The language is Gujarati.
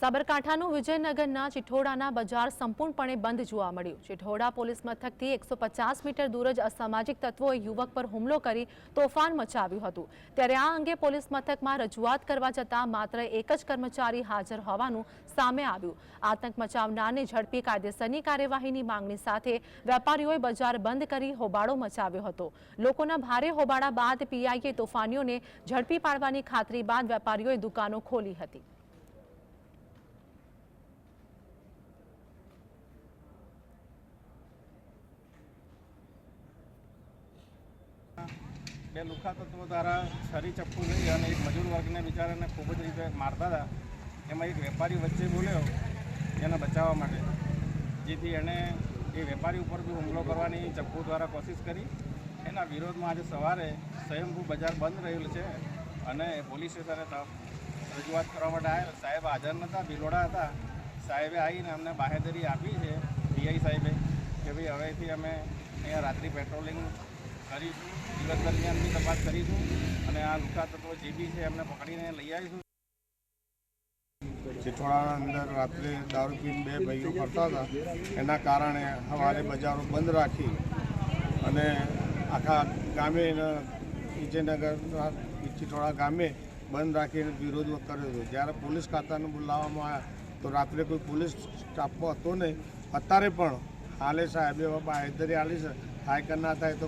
સાબરકાંઠાનું વિજયનગરના ચિઠોડાના બજાર સંપૂર્ણપણે બંધ જોવા મળ્યું. ચિઠોડા પોલીસ મથકથી એકસો પચાસ મીટર દૂર જ અસામાજિક તત્વોએ યુવક પર હુમલો કરી તોફાન મચાવ્યું હતું. ત્યારે આ અંગે પોલીસ મથકમાં રજૂઆત કરવા જતાં માત્ર એક જ કર્મચારી હાજર હોવાનું સામે આવ્યું. આતંક મચાવનારને ઝડપી કાયદેસરની કાર્યવાહીની માંગણી સાથે વેપારીઓએ બજાર બંધ કરી હોબાળો મચાવ્યો હતો. લોકોના ભારે હોબાળા બાદ પીઆઈએ તોફાનીઓને ઝડપી પાડવાની ખાતરી બાદ વેપારીઓએ દુકાનો ખોલી હતી. બે લુખા તત્વો દ્વારા છરી ચપ્પુ લઈ અને એક મજૂર વર્ગને બિચારાને ખૂબ જ રીતે મારતા હતા. એમાં એક વેપારી વચ્ચે બોલ્યો એને બચાવવા માટે. જેથી એણે એ વેપારી ઉપર બી હુમલો કરવાની ચપ્પુ દ્વારા કોશિશ કરી. એના વિરોધમાં આજે સવારે સ્વયંભૂ બજાર બંધ રહેલું છે અને પોલીસ સ્ટેશને રજૂઆત કરવા માટે આવ્યા સાહેબ હાજર નહોતા બિલોડા હતા. સાહેબે આવીને અમને બાહેધરી આપી છે. પીઆઈ સાહેબે કે ભાઈ હવેથી અમે અહીંયા રાત્રિ પેટ્રોલિંગ કરીશું. દિવસ દરમિયાન તપાસ કરીશું અને આ લુકા તત્વો જે બી છે એમને પકડીને લઈ આવીશું. ચિઠોડાના અંદર રાત્રે દારૂ પીને બે ભાઈઓ ફરતા હતા. એના કારણે સવારે બજારો બંધ રાખી અને આખા ગામે એના વિજયનગરના ચિઠોડા ગામે બંધ રાખીને વિરોધ કર્યો હતો. જ્યારે પોલીસ ખાતાને બોલાવવામાં આવ્યા તો રાત્રે કોઈ પોલીસ સ્ટાફમાં હતો નહીં. અત્યારે પણ હાલે સાહેબે બાહેધરી આલી છે. થાય કે ના થાય તો